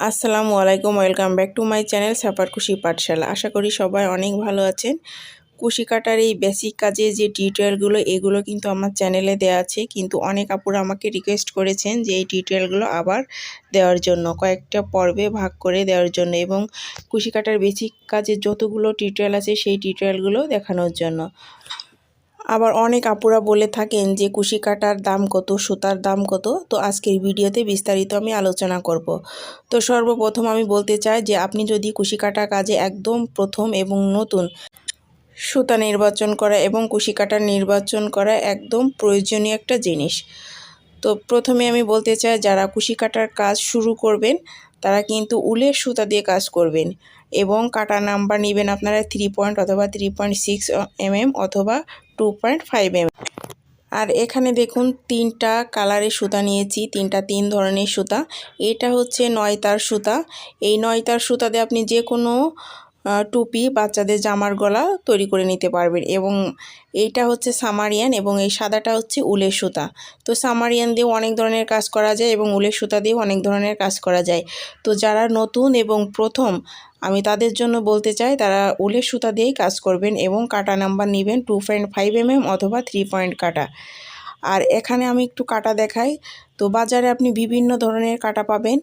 আসসালামু আলাইকুম, welcome back to my channel super Khushi Pathshala. আশা করি সবাই অনেক ভালো আছেন। কুশি কাটার এই বেসিক কাজে যে টিউটোরিয়ালগুলো এগুলো কিন্তু আমার চ্যানেলে দেওয়া আছে। কিন্তু অনেক আপুরা আমাকে রিকোয়েস্ট করেছেন যে এই টিউটোরিয়ালগুলো আবার দেওয়ার জন্য, কয়েকটা পর্বে ভাগ করে দেওয়ার জন্য এবং কুশি কাটার বেসিক কাজে যতগুলো টিউটোরিয়াল আছে, সেই টিউটোরিয়ালগুলো দেখানোর জন্য। আবার অনেক আপুরা বলে থাকেন যে কুশি কাটার দাম কত, সুতার দাম কত। তো আজকের ভিডিওতে বিস্তারিত আমি আলোচনা করব। তো সর্বপ্রথম আমি বলতে চাই যে আপনি যদি কুশি কাটা কাজে একদম প্রথম এবং নতুন সুতা নির্বাচন করা এবং কুশি কাটার নির্বাচন করা একদম প্রয়োজনীয় একটা জিনিস। তো প্রথমে আমি বলতে চাই যারা কুশি কাটার কাজ শুরু করবেন, তারা কিন্তু উলের সুতা দিয়ে কাজ করবেন এবং কাটা নাম্বার নেবেন আপনারা থ্রি পয়েন্ট অথবা থ্রি পয়েন্ট সিক্স এমএম অথবা টু পয়েন্ট ফাইভ এম আর এখানে দেখুন তিনটা কালারের সুতা নিয়েছি, তিনটা তিন ধরনের সুতা। এটা হচ্ছে নয়তার সুতা। এই নয়তার সুতাতে আপনি যে কোনো টুপি, বাচ্চাদের জামার গলা তৈরি করে নিতে পারবেন এবং এইটা হচ্ছে সামারিয়ান এবং এই সাদাটা হচ্ছে উলের সুতা। তো সামারিয়ান দিয়েও অনেক ধরনের কাজ করা যায় এবং উলের সুতা দিয়েও অনেক ধরনের কাজ করা যায়। তো যারা নতুন এবং প্রথম আমি তাদের জন্য বলতে চাই, তারা উলের সুতা দিয়েই কাজ করবেন এবং কাটা নাম্বার নেবেন two point five M M অথবা থ্রি পয়েন্ট কাটা। আর এখানে আমি একটু কাটা দেখাই। তো বাজারে আপনি বিভিন্ন ধরনের কাটা পাবেন,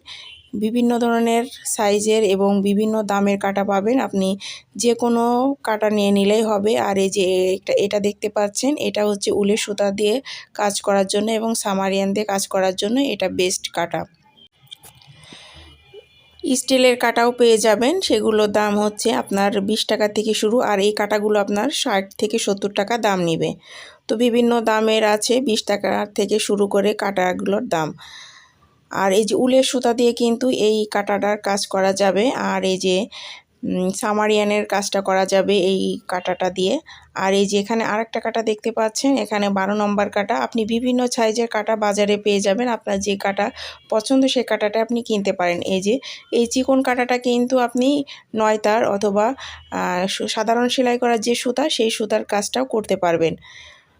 বিভিন্ন ধরনের সাইজের এবং বিভিন্ন দামের কাটা পাবেন। আপনি যে কোনো কাটা নিয়ে নিলেই হবে। আর এই যে এটা এটা দেখতে পাচ্ছেন, এটা হচ্ছে উলের সুতা দিয়ে কাজ করার জন্য এবং সামারিয়ান দিয়ে কাজ করার জন্য এটা বেস্ট কাটা। স্টিলের কাটাও পেয়ে যাবেন। সেগুলোর দাম হচ্ছে আপনার বিশ টাকা থেকে শুরু আর এই কাটাগুলো আপনার ষাট থেকে সত্তর টাকা দাম নেবে। তো বিভিন্ন দামের আছে বিশ টাকা থেকে শুরু করে কাটাগুলোর দাম। আর এই যে উলের সুতা দিয়ে কিন্তু এই কাটাটার কাজ করা যাবে। আর এই যে সামারিয়ানের কাজটা করা যাবে এই কাটাটা দিয়ে। আর এই যে এখানে আরেকটা কাটা দেখতে পাচ্ছেন, এখানে বারো নম্বর কাটা। আপনি বিভিন্ন সাইজের কাটা বাজারে পেয়ে যাবেন। আপনার যে কাটা পছন্দ সেই কাটাটা আপনি কিনতে পারেন। এই যে, এই চিকন কাটাটা কিন্তু আপনি নয়তার অথবা সাধারণ সেলাই করার যে সুতা, সেই সুতার কাজটাও করতে পারবেন।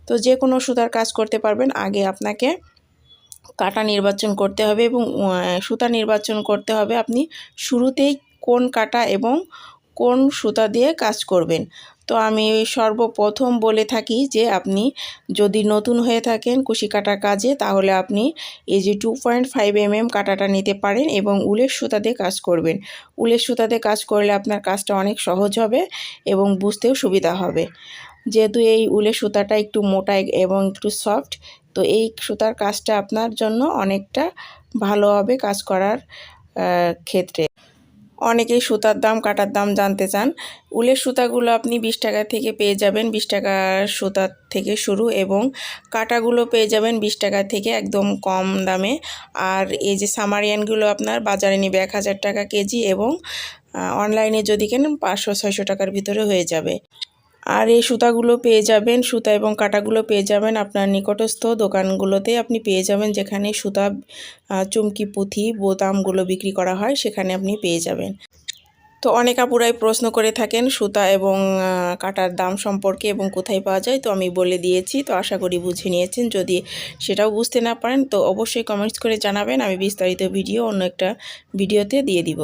তো যে কোনো সুতার কাজ করতে পারবেন। আগে আপনাকে কাটা নির্বাচন করতে হবে এবং সুতা নির্বাচন করতে হবে। আপনি শুরুতেই কোন কাটা এবং কোন সুতা দিয়ে কাজ করবেন। তো আমি সর্বপ্রথম বলে থাকি যে, আপনি যদি নতুন হয়ে থাকেন কুশি কাটার কাজে, তাহলে আপনি এই যে two point five M M কাটাটা নিতে পারেন এবং উলের সুতা দিয়ে কাজ করবেন। উলের সুতা দিয়ে কাজ করলে আপনার কাজটা অনেক সহজ হবে এবং বুঝতেও সুবিধা হবে। যেহেতু এই উলের সুতাটা একটু মোটা এবং একটু সফট তো এই সুতার কাজটা আপনার জন্য অনেকটা ভালো হবে কাজ করার ক্ষেত্রে। অনেকেই সুতার দাম, কাটার দাম জানতে চান। উলের সুতাগুলো আপনি বিশ টাকা থেকে পেয়ে যাবেন, বিশ টাকার সুতার থেকে শুরু এবং কাটাগুলো পেয়ে যাবেন বিশ টাকা থেকে একদম কম দামে। আর এই যে সামারিয়ানগুলো আপনার বাজারে নেবে এক হাজার টাকা কেজি এবং অনলাইনে যদি কেন পাঁচশো, ছয়শো টাকার ভিতরে হয়ে যাবে। আর এই সুতাগুলো পেয়ে যাবেন, সুতা এবং কাটাগুলো পেয়ে যাবেন আপনার নিকটস্থ দোকানগুলোতে। আপনি পেয়ে যাবেন যেখানে সুতা চুমকি, পুঁথি, বোতামগুলো বিক্রি করা হয়, সেখানে আপনি পেয়ে যাবেন। তো অনেক আপুরাই প্রশ্ন করে থাকেন সুতা এবং কাটার দাম সম্পর্কে এবং কোথায় পাওয়া যায়, তো আমি বলে দিয়েছি। তো আশা করি বুঝে নিয়েছেন, যদি সেটাও বুঝতে না পারেন, তো অবশ্যই কমেন্টস করে জানাবেন, আমি বিস্তারিত ভিডিও অন্য একটা ভিডিওতে দিয়ে দিব।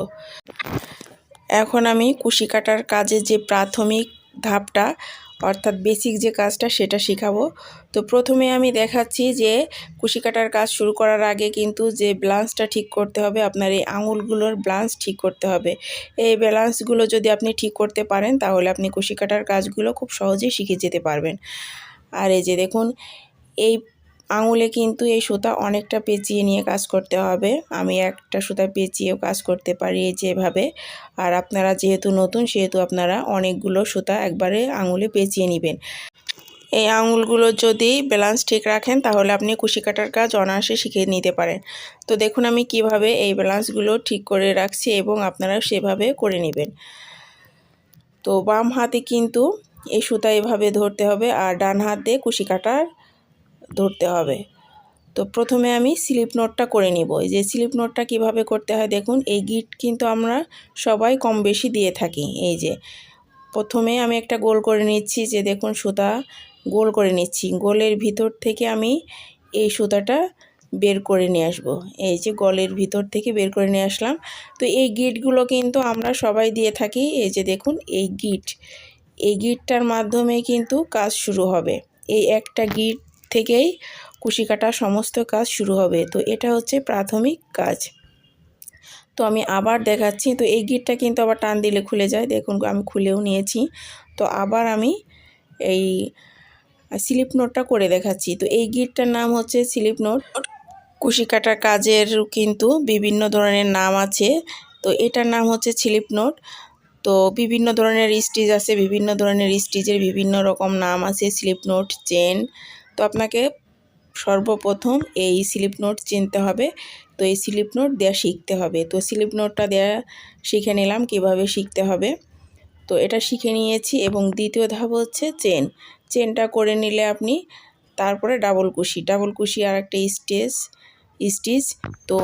এখন আমি কুশি কাটার কাজে যে প্রাথমিক ধাপটা, অর্থাৎ বেসিক যে কাজটা সেটা শেখাবো। তো প্রথমে আমি দেখাচ্ছি যে কুশি কাটার কাজ শুরু করার আগে কিন্তু যে ব্লান্সটা ঠিক করতে হবে, আপনার এই আঙুলগুলোর ব্লান্স ঠিক করতে হবে। এই ব্যালান্সগুলো যদি আপনি ঠিক করতে পারেন, তাহলে আপনি কুশি কাটার কাজগুলো খুব সহজেই শিখে যেতে পারবেন। আর এই যে দেখুন, এই আঙুলে কিন্তু এই সুতা অনেকটা পেঁচিয়ে নিয়ে কাজ করতে হবে। আমি একটা সুতা পেঁচিয়েও কাজ করতে পারি এই যেভাবে আর আপনারা যেহেতু নতুন, সেহেতু আপনারা অনেকগুলো সুতা একবারে আঙুলে পেঁচিয়ে নেবেন। এই আঙুলগুলো যদি ব্যালেন্স ঠিক রাখেন, তাহলে আপনি কুশি কাটার কাজ অনায়াসে শিখে নিতে পারেন। তো দেখুন আমি কীভাবে এই ব্যালেন্সগুলো ঠিক করে রাখছি এবং আপনারা সেভাবে করে নেবেন। তো বাম হাতে কিন্তু এই সুতা এভাবে ধরতে হবে আর ডান হাত দিয়ে কুশি কাটার ধরতে হবে। তো প্রথমে আমি স্লিপ নোটটা করে নিব। এই যে স্লিপ নোটটা কীভাবে করতে হয় দেখুন, এই গিট কিন্তু আমরা সবাই কম বেশি দিয়ে থাকি। এই যে প্রথমে আমি একটা গোল করে নিচ্ছি যে দেখুন সুতা গোল করে নিচ্ছি। গোলের ভিতর থেকে আমি এই সুতাটা বের করে নিয়ে আসব। এই যে গলের ভিতর থেকে বের করে নিয়ে আসলাম। তো এই গিটগুলো কিন্তু আমরা সবাই দিয়ে থাকি। এই যে দেখুন, এই গিট। এই গিটটার মাধ্যমে কিন্তু কাজ শুরু হবে। এই একটা গিট থেকেই কুশি কাটা সমস্ত কাজ শুরু হবে। তো এটা হচ্ছে প্রাথমিক কাজ। তো আমি আবার দেখাচ্ছি। তো এই গিটটা কিন্তু আবার টান দিলে খুলে যায়। দেখুন, আমি খুলেও নিয়েছি। তো আবার আমি এই স্লিপ নোটটা করে দেখাচ্ছি। তো এই গিটটার নাম হচ্ছে স্লিপ নোট। কুশি কাটার কাজের কিন্তু বিভিন্ন ধরনের নাম আছে। তো এটার নাম হচ্ছে স্লিপ নোট। তো বিভিন্ন ধরনের স্টিচ আছে, বিভিন্ন ধরনের স্টিচের বিভিন্ন রকম নাম আছে। স্লিপ নোট, চেন তো আপনাকে সর্বপ্রথম এই স্লিপ নোট চিনতে হবে। তো এই স্লিপ নোট দেওয়া শিখতে হবে। তো স্লিপ নোটটা দেওয়া শিখে নিলাম কীভাবে শিখতে হবে। তো এটা শিখে নিয়েছি এবং দ্বিতীয় ধাপ হচ্ছে চেন। চেনটা করে নিলে আপনি তারপরে ডাবল কুশি। ডাবল কুশি আর একটা স্টেজ স্টিচ। তো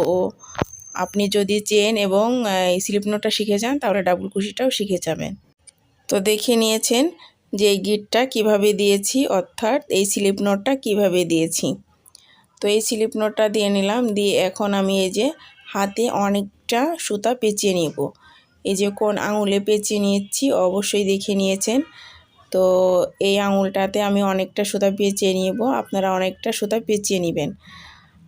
আপনি যদি চেন এবং স্লিপ নোটটা শিখে যান তাহলে ডাবল কুশিটাও শিখে যাবেন। তো দেখে নিয়েছেন যে এই গিটটা কীভাবে দিয়েছি, অর্থাৎ এই স্লিপ নোটটা কীভাবে দিয়েছি। তো এই স্লিপ নোটটা দিয়ে নিলাম, দিয়ে এখন আমি এই যে হাতে অনেকটা সুতা পেঁচিয়ে নিব। এই যে কোন আঙুলে পেঁচিয়ে নিয়েছি, অবশ্যই দেখে নিয়েছেন। তো এই আঙুলটাতে আমি অনেকটা সুতা পেঁচিয়ে নিব, আপনারা অনেকটা সুতা পেঁচিয়ে নেবেন।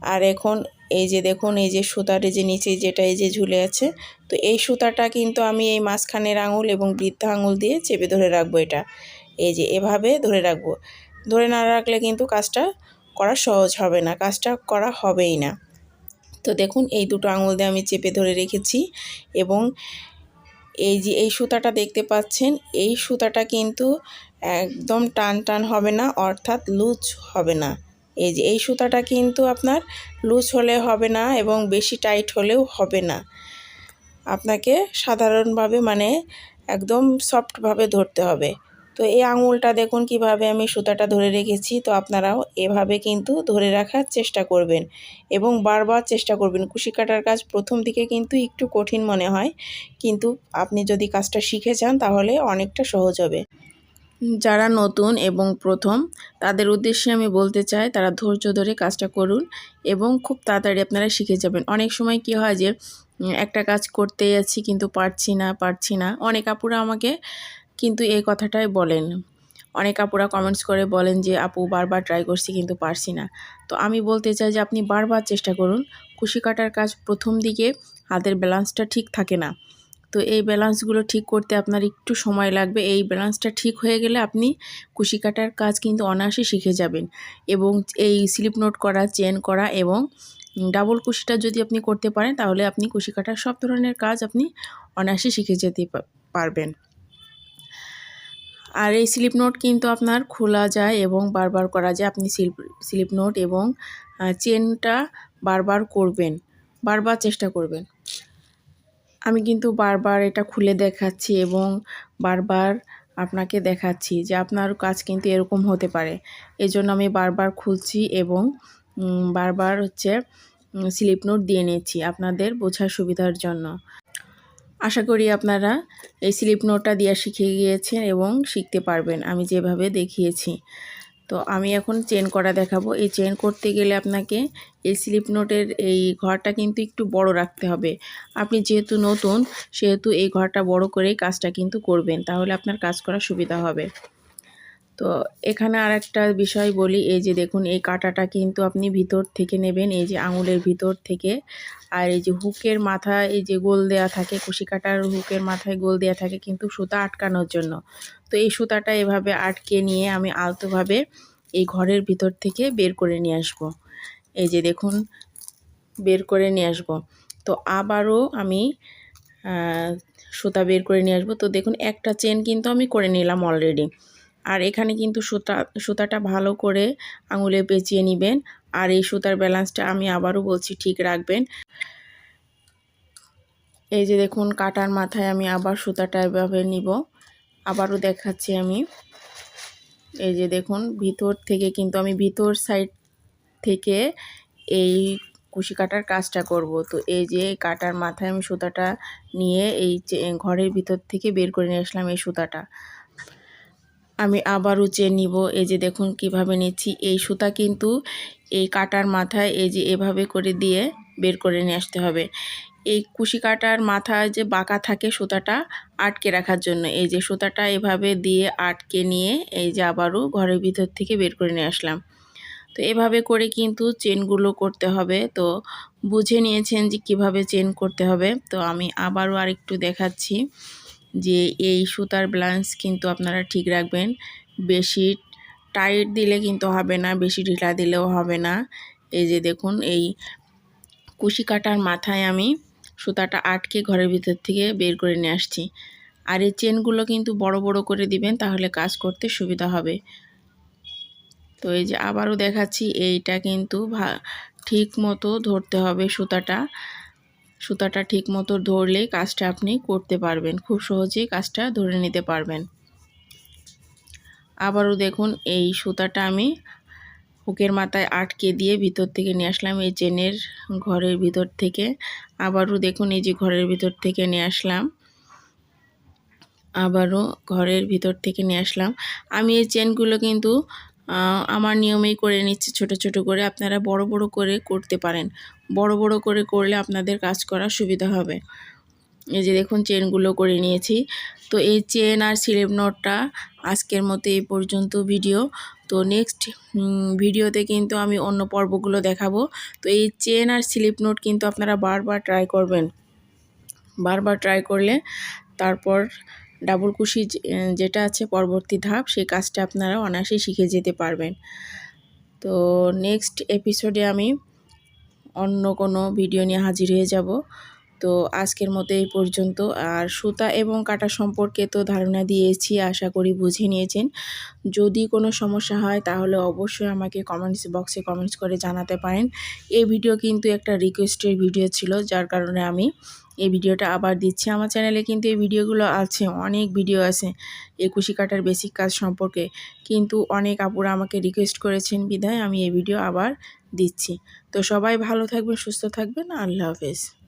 আর এখন এই যে দেখুন, এই যে সুতার যে নিচে যেটা এই যে ঝুলে আছে, তো এই সুতাটা কিন্তু আমি এই মাঝখানের আঙুল এবং বৃদ্ধ আঙুল দিয়ে চেপে ধরে রাখব এটা। এই যে এভাবে ধরে রাখব। ধরে না রাখলে কিন্তু কাজটা করা সহজ হবে না, কাজটা করা হবেই না। তো দেখুন, এই দুটো আঙুল দিয়ে আমি চেপে ধরে রেখেছি এবং এই যে এই সুতাটা দেখতে পাচ্ছেন, এই সুতাটা কিন্তু একদম টান টান হবে না, অর্থাৎ লুজ হবে না। এই যে, এই সুতাটা কিন্তু আপনার লুজ হলে হবে না এবং বেশি টাইট হলেও হবে না। আপনাকে সাধারণভাবে মানে একদম সফটভাবে ধরতে হবে। তো এই আঙুলটা দেখুন কীভাবে আমি সুতাটা ধরে রেখেছি। তো আপনারাও এভাবে কিন্তু ধরে রাখার চেষ্টা করবেন এবং বারবার চেষ্টা করবেন। কুশি কাটার কাজ প্রথম দিকে কিন্তু একটু কঠিন মনে হয়। কিন্তু আপনি যদি কাজটা শিখে যান তাহলে অনেকটা সহজ হবে। যারা নতুন এবং প্রথম, তাদের উদ্দেশ্যে আমি বলতে চাই তারা ধৈর্য ধরে কাজটা করুন এবং খুব তাড়াতাড়ি আপনারা শিখে যাবেন। অনেক সময় কি হয় যে একটা কাজ করতে যাচ্ছি কিন্তু পারছি না পারছি না। অনেক আপুরা আমাকে কিন্তু এই কথাটাই বলেন। অনেক আপুরা কমেন্টস করে বলেন যে, আপু, বারবার ট্রাই করছি কিন্তু পারছি না। তো আমি বলতে চাই যে, আপনি বারবার চেষ্টা করুন। কুশি কাটার কাজ প্রথম দিকে হাতের ব্যালেন্সটা ঠিক থাকে না। তো এই ব্যালেন্সগুলো ঠিক করতে আপনার একটু সময় লাগবে। এই ব্যালেন্সটা ঠিক হয়ে গেলে আপনি কুশি কাটার কাজ কিন্তু অনায়াসে শিখে যাবেন এবং এই স্লিপ নোট করা চেন করা এবং ডাবল কুশিটা যদি আপনি করতে পারেন তাহলে আপনি কুশি কাটার সব ধরনের কাজ আপনি অনায়াসে শিখে যেতে পারবেন। আর এই স্লিপ নোট কিন্তু আপনার খোলা যায় এবং বারবার করা যায়। আপনি স্লিপ স্লিপ নোট এবং চেনটা বারবার করবেন, বারবার চেষ্টা করবেন। আমি কিন্তু বারবার এটা খুলে দেখাচ্ছি এবং বারবার আপনাকে দেখাচ্ছি যে আপনার কাজ কিন্তু এরকম হতে পারে। এজন্য আমি বারবার খুলছি এবং বারবার হচ্ছে স্লিপ নোট দিয়ে নিচ্ছি আপনাদের বোঝার সুবিধার জন্য। আশা করি আপনারা এই স্লিপ নোটটা দেওয়া শিখে গিয়েছেন এবং শিখতে পারবেন। আমি যেভাবে দেখিয়েছি। তো আমি এখন চেন করা দেখাবো। এই চেন করতে গেলে আপনাকে এই স্লিপ নোটের এই ঘরটা কিন্তু একটু বড় রাখতে হবে। আপনি যেহেতু নতুন, সেহেতু এই ঘরটা বড় করেই কাজটা কিন্তু করবেন, তাহলে আপনার কাজ করা সুবিধা হবে। তো এখানে আর একটা বিষয় বলি, এই যে দেখুন, এই কাঁটাটা কিন্তু আপনি ভিতর থেকে নেবেন, এই যে আঙুলের ভিতর থেকে। আর এই যে হুকের মাথায় এই যে গোল দেয়া থাকে, কুশি কাটার হুকের মাথায় গোল দেয়া থাকে কিন্তু সুতা আটকানোর জন্য। তো এই সুতাটা এভাবে আটকে নিয়ে আমি আলতোভাবে এই ঘরের ভিতর থেকে বের করে নিয়ে আসব। এই যে দেখুন, বের করে নিয়ে আসব। তো আবারও আমি সুতা বের করে নিয়ে আসব। তো দেখুন, একটা চেন কিন্তু আমি করে নিলাম অলরেডি আর এখানে কিন্তু সুতা, সুতাটা ভালো করে আঙুলে পেঁচিয়ে নেবেন। আর এই সুতার ব্যালেন্সটা আমি আবারও বলছি, ঠিক রাখবেন। এই যে দেখুন, কাটার মাথায় আমি আবার সুতাটা এভাবে নিব। আবারও দেখাচ্ছি আমি। এই যে দেখুন, ভিতর থেকে কিন্তু আমি ভিতর সাইড থেকে এই কুশি কাটার কাজটা করব। তো এই যে কাটার মাথায় আমি সুতাটা নিয়ে এই ঘরের ভিতর থেকে বের করে নিয়ে আসলাম এই সুতাটা। আমি আবারও চেন নিব, এই যে দেখুন কীভাবে নিচ্ছি। এই সুতা কিন্তু এই কাটার মাথায় এই যে এভাবে করে দিয়ে বের করে নিয়ে আসতে হবে। এই কুশি কাটার মাথায় যে বাঁকা থাকে সুতাটা আটকে রাখার জন্য। এই যে সুতাটা এভাবে দিয়ে আটকে নিয়ে এই যে আবারও ঘরের ভিতর থেকে বের করে নিয়ে আসলাম। তো এভাবে করে কিন্তু চেনগুলো করতে হবে। তো বুঝে নিয়েছেন যে কীভাবে চেন করতে হবে। তো আমি আবারও আরেকটু দেখাচ্ছি যে এই সুতার ব্লাউন্স কিন্তু আপনারা ঠিক রাখবেন। বেশি টাইট দিলে কিন্তু হবে না, বেশি ঢিলা দিলেও হবে না। এই যে দেখুন, এই কুশি কাটার মাথায় আমি সুতাটা আটকে ঘরের ভিতর থেকে বের করে নিয়ে আসছি। আর এই চেনগুলো কিন্তু বড় বড় করে দিবেন, তাহলে কাজ করতে সুবিধা হবে। তো এই যে আবারও দেখাচ্ছি, এইটা কিন্তু ঠিক মতো ধরতে হবে সুতাটা। সুতাটা ঠিক মতো ধরলেই কাজটা আপনি করতে পারবেন। খুব সহজেই কাজটা ধরে নিতে পারবেন। আবারও দেখুন, এই সুতাটা আমি হুকের মাথায় আটকে দিয়ে ভিতর থেকে নিয়ে আসলাম এই চেনের ঘরের ভিতর থেকে। আবারও দেখুন এই যে ঘরের ভিতর থেকে নিয়ে আসলাম। আবারও ঘরের ভিতর থেকে নিয়ে আসলাম। আমি এই চেনগুলো কিন্তু আমার নিয়মেই করে নিচ্ছি ছোট ছোট করে। আপনারা বড় বড় করে করতে পারেন। বড় বড় করে করলে আপনাদের কাজ করা সুবিধা হবে। এই যে দেখুন চেনগুলো করে নিয়েছি। তো এই চেন আর স্লিপ নোটটা আজকের মতো এই পর্যন্ত ভিডিও। তো নেক্সট ভিডিওতে কিন্তু আমি অন্য পর্বগুলো দেখাবো। তো এই চেন আর স্লিপ নোট কিন্তু আপনারা বারবার ট্রাই করবেন। বারবার ট্রাই করলে তারপর ডাবল কুশি যেটা আছে পরবর্তী ধাপ, সেই কাজটা আপনারা অনায়াসে শিখে যেতে পারবেন। তো নেক্সট এপিসোডে আমি অন্য কোনো ভিডিও নিয়ে হাজির হয়ে যাব। তো আজকের মতো এই পর্যন্ত। আর সুতা এবং কাটা সম্পর্কে তো ধারণা দিয়েছি, আশা করি বুঝে নিয়েছেন। যদি কোনো সমস্যা হয়, তাহলে অবশ্যই আমাকে কমেন্টস বক্সে কমেন্টস করে জানাতে পারেন। এই ভিডিও কিন্তু একটা রিকোয়েস্টের ভিডিও ছিল, যার কারণে আমি এই ভিডিওটা আবার দিচ্ছি। আমার চ্যানেলে কিন্তু এই ভিডিওগুলো আছে, অনেক ভিডিও আছে, একুশি কাটার বেসিক কাজ সম্পর্কে। কিন্তু অনেক আপুরা আমাকে রিকোয়েস্ট করেছেন, বিধায় আমি এই ভিডিও আবার দিচ্ছি। তো সবাই ভালো থাকবেন, সুস্থ থাকবেন, আল্লাহ হাফেজ।